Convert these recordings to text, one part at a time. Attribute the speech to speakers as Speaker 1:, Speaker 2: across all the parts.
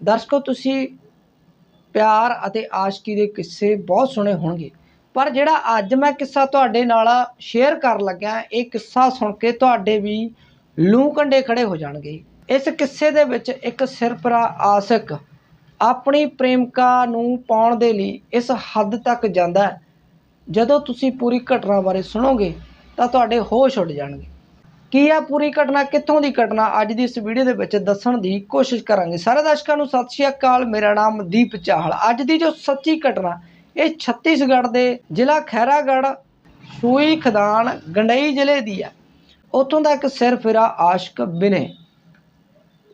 Speaker 1: ਦਰਸ਼ਕੋ, ਤੁਸੀਂ ਪਿਆਰ ਅਤੇ ਆਸ਼ਕੀ ਦੇ ਕਿੱਸੇ ਬਹੁਤ ਸੁਣੇ ਹੋਣਗੇ। ਪਰ ਜਿਹੜਾ ਅੱਜ ਮੈਂ ਕਿੱਸਾ ਤੁਹਾਡੇ ਨਾਲ ਸ਼ੇਅਰ ਕਰਨ ਲੱਗਾ ਇਹ ਕਿੱਸਾ ਸੁਣ ਕੇ ਤੁਹਾਡੇ ਵੀ ਲੂ ਕੰਡੇ ਖੜੇ ਹੋ ਜਾਣਗੇ। ਇਸ ਕਿੱਸੇ ਦੇ ਵਿੱਚ ਇੱਕ ਸਿਰਪਰਾ ਆਸ਼ਿਕ ਆਪਣੀ ਪ੍ਰੇਮਿਕਾ ਨੂੰ ਪਾਉਣ ਦੇ ਲਈ ਇਸ ਹੱਦ ਤੱਕ ਜਾਂਦਾ ਜਦੋਂ ਤੁਸੀਂ ਪੂਰੀ ਘਟਨਾ ਬਾਰੇ ਸੁਣੋਗੇ, ਤਾਂ ਤੁਹਾਡੇ ਹੋਸ਼ ਉੱਡ ਜਾਣਗੇ। ਕੀ ਆ ਪੂਰੀ ਘਟਨਾ? ਕਿੱਥੋਂ ਦੀ ਘਟਨਾ? ਅੱਜ ਦੀ ਇਸ ਵੀਡੀਓ ਦੇ ਵਿੱਚ ਦੱਸਣ ਦੀ ਕੋਸ਼ਿਸ਼ ਕਰਾਂਗੇ। ਸਾਰੇ ਦਰਸ਼ਕਾਂ ਨੂੰ ਸਤਿ ਸ਼੍ਰੀ ਅਕਾਲ। ਮੇਰਾ ਨਾਮ ਦੀਪ ਚਾਹਲ। ਅੱਜ ਦੀ ਜੋ ਸੱਚੀ ਘਟਨਾ, ਇਹ ਛੱਤੀਸਗੜ੍ਹ ਦੇ ਜ਼ਿਲ੍ਹਾ ਖੈਰਾਗੜ੍ਹ ਸੂਈ ਖਦਾਨ, ਗੰਡਈ ਜ਼ਿਲ੍ਹੇ ਦੀ ਹੈ ਉੱਥੋਂ ਦਾ ਇੱਕ ਸਿਰਫਿਰਾ ਆਸ਼ਕ ਬਿਨੇ।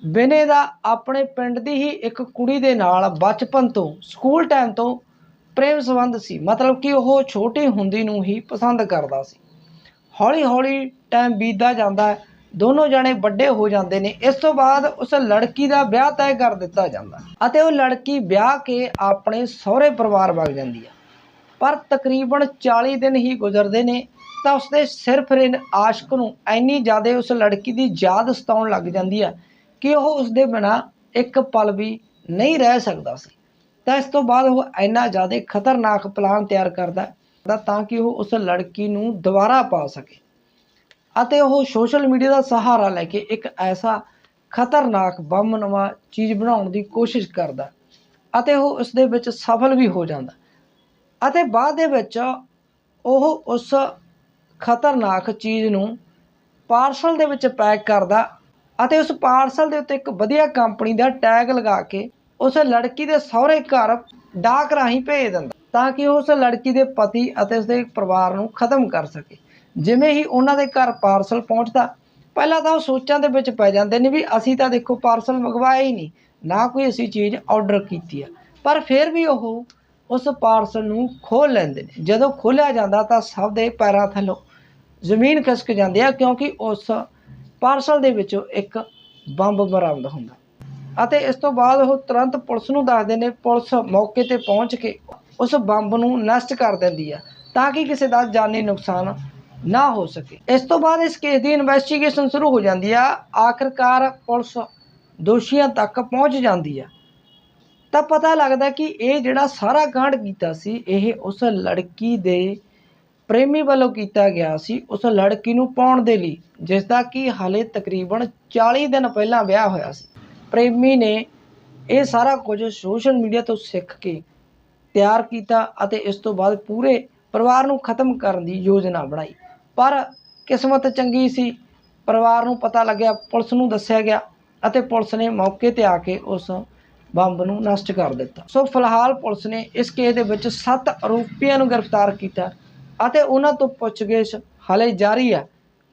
Speaker 1: ਬਿਨੇ ਦਾ ਆਪਣੇ ਪਿੰਡ ਦੀ ਹੀ ਇੱਕ ਕੁੜੀ ਦੇ ਨਾਲ ਬਚਪਨ ਤੋਂ, ਸਕੂਲ ਟਾਈਮ ਤੋਂ ਪ੍ਰੇਮ ਸੰਬੰਧ ਸੀ। ਮਤਲਬ ਕਿ ਉਹ ਛੋਟੀ ਹੁੰਦੀ ਨੂੰ ਹੀ ਪਸੰਦ ਕਰਦਾ ਸੀ। ਹੌਲੀ ਹੌਲੀ ਟਾਈਮ ਬੀਤਦਾ ਜਾਂਦਾ ਹੈ। ਦੋਨੋਂ ਜਣੇ ਵੱਡੇ ਹੋ ਜਾਂਦੇ ਨੇ। ਇਸ ਤੋਂ ਬਾਅਦ ਉਸ ਲੜਕੀ ਦਾ ਵਿਆਹ ਤੈਅ ਕਰ ਦਿੱਤਾ ਜਾਂਦਾ ਅਤੇ ਉਹ ਲੜਕੀ ਵਿਆਹ ਕੇ ਆਪਣੇ ਸਹੁਰੇ ਪਰਿਵਾਰ ਵਗ ਜਾਂਦੀ ਹੈ। ਪਰ ਤਕਰੀਬਨ 40 ਦਿਨ ਹੀ ਗੁਜ਼ਰਦੇ ਨੇ ਤਾਂ ਉਸਦੇ ਸਿਰ ਰਿਨ ਆਸ਼ਕ ਨੂੰ ਇੰਨੀ ਜ਼ਿਆਦਾ ਉਸ ਲੜਕੀ ਦੀ ਯਾਦ ਸਤਾਉਣ ਲੱਗ ਜਾਂਦੀ ਹੈ ਕਿ ਉਹ ਉਸਦੇ ਬਿਨਾ ਇੱਕ ਪਲ ਵੀ ਨਹੀਂ ਰਹਿ ਸਕਦਾ ਸੀ। ਤਾਂ ਇਸ ਤੋਂ ਬਾਅਦ ਉਹ ਇੰਨਾ ਜ਼ਿਆਦਾ ਖਤਰਨਾਕ ਪਲਾਨ ਤਿਆਰ ਕਰਦਾ ਹੈ ਤਾਂ ਕਿ ਉਹ ਉਸ ਲੜਕੀ ਨੂੰ ਦੁਬਾਰਾ ਪਾ ਸਕੇ। ਅਤੇ ਉਹ ਸੋਸ਼ਲ ਮੀਡੀਆ ਦਾ ਸਹਾਰਾ ਲੈ ਕੇ ਇੱਕ ਐਸਾ ਖਤਰਨਾਕ ਬੰਮ ਨਵਾਂ ਚੀਜ਼ ਬਣਾਉਣ ਦੀ ਕੋਸ਼ਿਸ਼ ਕਰਦਾ ਅਤੇ ਉਹ ਉਸ ਦੇ ਵਿੱਚ ਸਫਲ ਵੀ ਹੋ ਜਾਂਦਾ। ਅਤੇ ਬਾਅਦ ਦੇ ਵਿੱਚ ਉਹ ਉਸ ਖਤਰਨਾਕ ਚੀਜ਼ ਨੂੰ ਪਾਰਸਲ ਦੇ ਵਿੱਚ ਪੈਕ ਕਰਦਾ ਅਤੇ ਉਸ ਪਾਰਸਲ ਦੇ ਉੱਤੇ ਇੱਕ ਵਧੀਆ ਕੰਪਨੀ ਦਾ ਟੈਗ ਲਗਾ ਕੇ ਉਸ ਲੜਕੀ ਦੇ ਸਹੁਰੇ ਘਰ ਡਾਕ ਰਾਹੀਂ ਭੇਜ ਦਿੰਦਾ। ਤਾਂ ਕਿ ਉਹ ਉਸ ਲੜਕੀ ਦੇ ਪਤੀ ਅਤੇ ਉਸਦੇ ਪਰਿਵਾਰ ਨੂੰ ਖਤਮ ਕਰ ਸਕੇ। ਜਿਵੇਂ ਹੀ ਉਹਨਾਂ ਦੇ ਘਰ ਪਾਰਸਲ ਪਹੁੰਚਦਾ, ਪਹਿਲਾਂ ਤਾਂ ਉਹ ਸੋਚਾਂ ਦੇ ਵਿੱਚ ਪੈ ਜਾਂਦੇ ਨੇ ਵੀ ਅਸੀਂ ਤਾਂ ਦੇਖੋ ਪਾਰਸਲ ਮੰਗਵਾਇਆ ਹੀ ਨਹੀਂ, ਨਾ ਕੋਈ ਅਸੀਂ ਚੀਜ਼ ਆਰਡਰ ਕੀਤੀ ਆ। ਪਰ ਫਿਰ ਵੀ ਉਹ ਉਸ ਪਾਰਸਲ ਨੂੰ ਖੋਲ ਲੈਂਦੇ ਨੇ। ਜਦੋਂ ਖੋਲ੍ਹਿਆ ਜਾਂਦਾ ਤਾਂ ਸਭ ਦੇ ਪੈਰਾਂ ਥੱਲੋਂ ਜ਼ਮੀਨ ਖਿਸਕ ਜਾਂਦੀ ਆ, ਕਿਉਂਕਿ ਉਸ ਪਾਰਸਲ ਦੇ ਵਿੱਚੋਂ ਇੱਕ ਬੰਬ ਬਰਾਮਦ ਹੁੰਦਾ। ਅਤੇ ਇਸ ਤੋਂ ਬਾਅਦ ਉਹ ਤੁਰੰਤ ਪੁਲਿਸ ਨੂੰ ਦੱਸਦੇ ਨੇ, ਪੁਲਿਸ ਮੌਕੇ ਤੇ ਪਹੁੰਚ ਕੇ ਉਸ ਬੰਬ ਨੂੰ ਨਸ਼ਟ ਕਰ ਦਿੰਦੀ ਆ, ਤਾਂ ਕਿ ਕਿਸੇ ਦਾ ਜਾਨੀ ਨੁਕਸਾਨ ਨਾ ਹੋ ਸਕੇ। ਇਸ ਤੋਂ ਬਾਅਦ ਇਸ ਕੇਸ ਦੀ ਇਨਵੈਸਟੀਗੇਸ਼ਨ ਸ਼ੁਰੂ ਹੋ ਜਾਂਦੀ ਆ। ਆਖਰਕਾਰ ਪੁਲਿਸ ਦੋਸ਼ੀਆਂ ਤੱਕ ਪਹੁੰਚ ਜਾਂਦੀ ਆ। ਤਾਂ ਪਤਾ ਲੱਗਦਾ ਕਿ ਇਹ ਜਿਹੜਾ ਸਾਰਾ ਕਾਂਡ ਕੀਤਾ ਸੀ, ਇਹ ਉਸ ਲੜਕੀ ਦੇ ਪ੍ਰੇਮੀ ਵੱਲੋਂ ਕੀਤਾ ਗਿਆ ਸੀ, ਉਸ ਲੜਕੀ ਨੂੰ ਪਾਉਣ ਦੇ ਲਈ ਜਿਸ ਦਾ ਕਿ ਹਾਲੇ ਤਕਰੀਬਨ 40 ਦਿਨ ਪਹਿਲਾਂ ਵਿਆਹ ਹੋਇਆ ਸੀ। ਪ੍ਰੇਮੀ ਨੇ ਇਹ ਸਾਰਾ ਕੁਝ ਸੋਸ਼ਲ ਮੀਡੀਆ ਤੋਂ ਸਿੱਖ ਕੇ ਤਿਆਰ ਕੀਤਾ ਅਤੇ ਇਸ ਤੋਂ ਬਾਅਦ ਪੂਰੇ ਪਰਿਵਾਰ ਨੂੰ ਖਤਮ ਕਰਨ ਦੀ ਯੋਜਨਾ ਬਣਾਈ। ਪਰ ਕਿਸਮਤ ਚੰਗੀ ਸੀ। ਪਰਿਵਾਰ ਨੂੰ ਪਤਾ ਲੱਗਿਆ, ਪੁਲਿਸ ਨੂੰ ਦੱਸਿਆ ਗਿਆ ਅਤੇ ਪੁਲਿਸ ਨੇ ਮੌਕੇ ਤੇ ਆ ਕੇ ਉਸ ਬੰਬ ਨੂੰ ਨਸ਼ਟ ਕਰ ਦਿੱਤਾ। ਸੋ ਫਿਲਹਾਲ ਪੁਲਿਸ ਨੇ ਇਸ ਕੇਸ ਦੇ ਵਿੱਚ 7 ਆਰੋਪੀਆਂ ਨੂੰ ਗ੍ਰਿਫਤਾਰ ਕੀਤਾ ਅਤੇ ਉਹਨਾਂ ਤੋਂ ਪੁੱਛਗਿੱਛ ਹਾਲੇ ਜਾਰੀ ਹੈ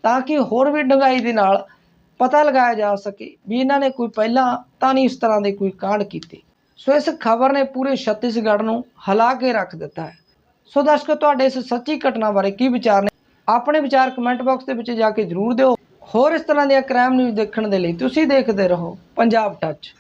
Speaker 1: ਤਾਂ ਕਿ ਹੋਰ ਵੀ ਡੰਗਾਈ ਦੇ ਨਾਲ ਪਤਾ ਲਗਾਇਆ ਜਾ ਸਕੇ ਵੀ ਇਹਨਾਂ ਨੇ ਕੋਈ ਪਹਿਲਾਂ ਤਾਂ ਨਹੀਂ ਇਸ ਤਰ੍ਹਾਂ ਦੇ ਕੋਈ ਕਾਂਡ ਕੀਤੇ। ਸੋ ਇਸ ਖਬਰ ਨੇ ਪੂਰੇ ਛੱਤੀਸਗੜ੍ਹ ਨੂੰ ਹਿਲਾ ਕੇ ਰੱਖ ਦਿੱਤਾ ਹੈ। ਸੋ ਦਰਸ਼ਕੋ, ਤੁਹਾਡੇ ਇਸ ਸੱਚੀ ਘਟਨਾ ਬਾਰੇ ਕੀ ਵਿਚਾਰ ਨੇ? ਆਪਣੇ ਵਿਚਾਰ ਕਮੈਂਟ ਬਾਕਸ ਦੇ ਵਿੱਚ ਜਾ ਕੇ ਜ਼ਰੂਰ ਦਿਓ। ਹੋਰ ਇਸ ਤਰ੍ਹਾਂ ਦੀਆਂ ਕ੍ਰਾਈਮ ਨਿਊਜ਼ ਦੇਖਣ ਦੇ ਲਈ ਤੁਸੀਂ ਦੇਖਦੇ ਰਹੋ ਪੰਜਾਬ ਟੱਚ।